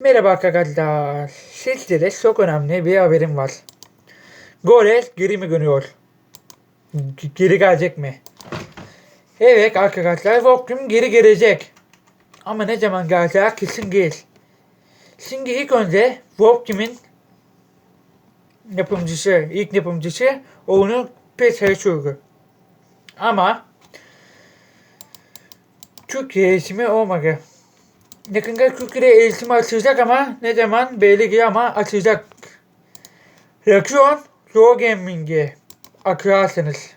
Merhaba arkadaşlar. Sizlere çok önemli bir haberim var. Gore geri mi dönüyor? Geri gelecek mi? Evet arkadaşlar Volkrum geri gelecek. Ama ne zaman geleceği kesin değil. Şimdi ilk önce Volkrum'un yapımcısı, ilk yapımcısı onu pek sürdü. Ama Türkiye ismi olmadı. Yakında Türkiye'de eğitim açılacak ama ne zaman belli değil ama açılacak. Rakyon Pro Gaming'i akırarsınız.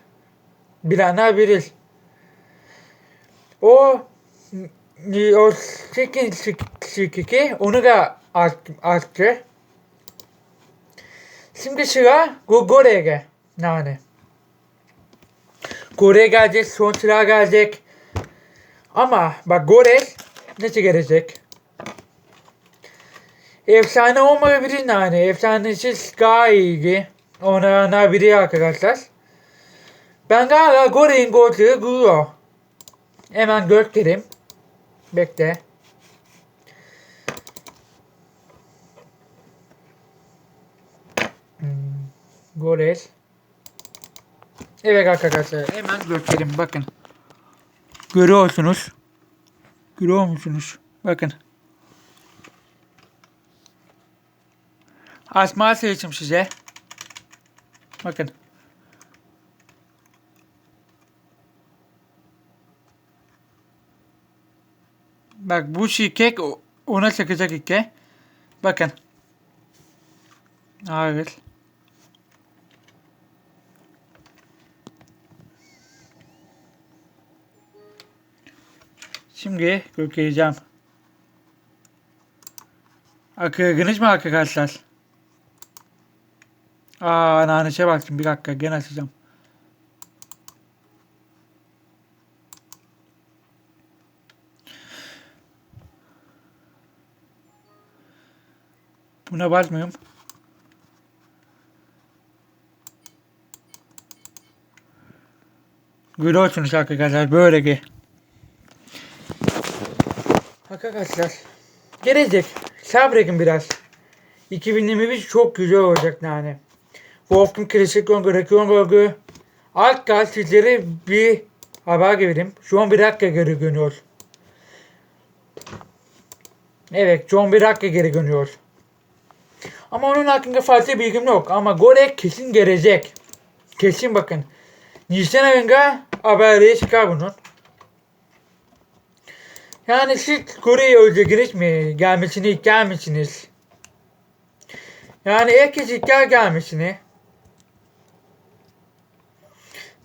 Bilenler bilir. O o Sikin Sikiki onu da açtı. Şimdi sıra Go- Gore'ye yani. Gore gelecek, son sıra gelecek. Ama bak Gore nasıl gelecek? Efsane olmayabilir yani. Efsanesiz. Onlardan biri arkadaşlar. Ben galiba Gore'nin golü duruyor. Hemen gösterim. Bekle. Hmm. Evet arkadaşlar hemen gösterim bakın. Görüyorsunuz. Görüyor musunuz? Bakın. Asma seçim size. Bakın. Bak bu şirket o- ona çıkacak iki. Bakın. Hayır. Şimdi göstereceğim. Akırdınız mı arkadaşlar? Aa nanese baktım bir dakika gene açacağım. Buna basmıyorum. Görüyorsunuz arkadaşlar böyle ki. Arkadaşlar gelecek. Sabredin biraz. 2021 çok güzel olacak yani. Wolf'un klasik gongü, rekyon gongü. Alt gaz sizlere bir haber vereyim. Şu an bir dakika geri dönüyor. Evet, John bir dakika geri dönüyor. Ama onun hakkında fazla bilgim yok. Ama Gore kesin gelecek. Kesin bakın. Nisan ayında haberi çıkar bunun. Yani siz Kore'yi özlediniz mi? Gelmesini gelmişsiniz. Yani herkes ilk gelmesini.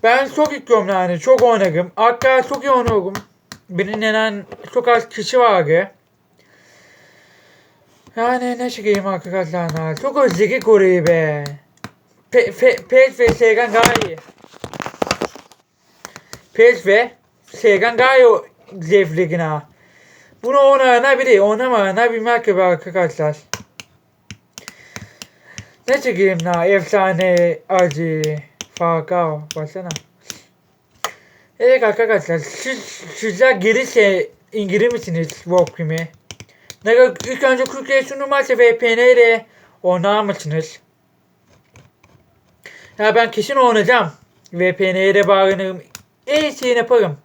Ben çok istiyorum yani. Çok oynadım. Hatta çok iyi oynuyorum. Benim neden çok az kişi vardı. Yani ne çıkayım arkadaşlar. Çok özledik Kore'yi be. Pe, pe, PES ve Sega daha. PES ve Sega daha zevkli ha. Bunu oynayana biri, oynamayana bilmek gibi arkadaşlar. Ne çekeyim la efsane acı Falcao baksana. Evet arkadaşlar siz, sizler gelirse indirir misiniz Walkrim'i? Ne kadar ilk önce Türkiye sunulmazsa VPN ile oynar mısınız? Ya ben kesin oynayacağım. VPN'ye de bağlanırım. En şeyini yaparım.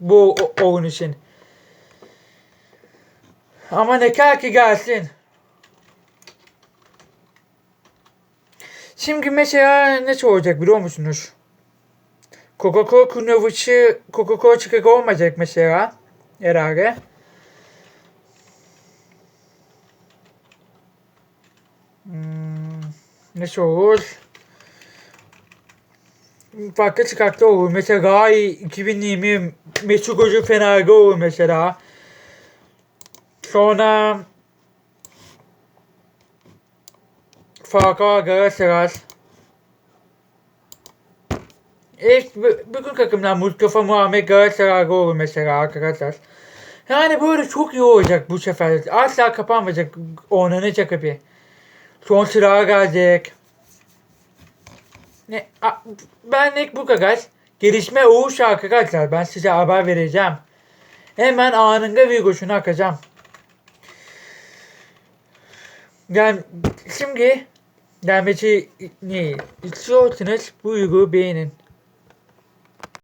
Bu oyun için. Ama ne kadar ki gelsin. Şimdi mesela ne olacak biliyor musunuz? Coca-Cola Kunoviç'i Coca-Cola çıkık olmayacak mesela. Herhalde. Hmm, ne olur? Farklı çıkartta olur. Mesela Gai 2020 Mesut Hoca Fener'de olur mesela. Sonra Falcao Galatasaray. B- bütün takımlar Mustafa Muhammed Galatasaray'da olur mesela arkadaşlar. Yani böyle çok iyi olacak bu sefer. Asla kapanmayacak oynanacak bir. Son sıra gelecek. Ne, a, ben Nick Bukagaç. Gelişme Oğuz arkadaşlar. Ben size haber vereceğim. Hemen anında bir koşunu akacağım. Yani şimdi gelmeci ne istiyorsanız bu videoyu beğenin.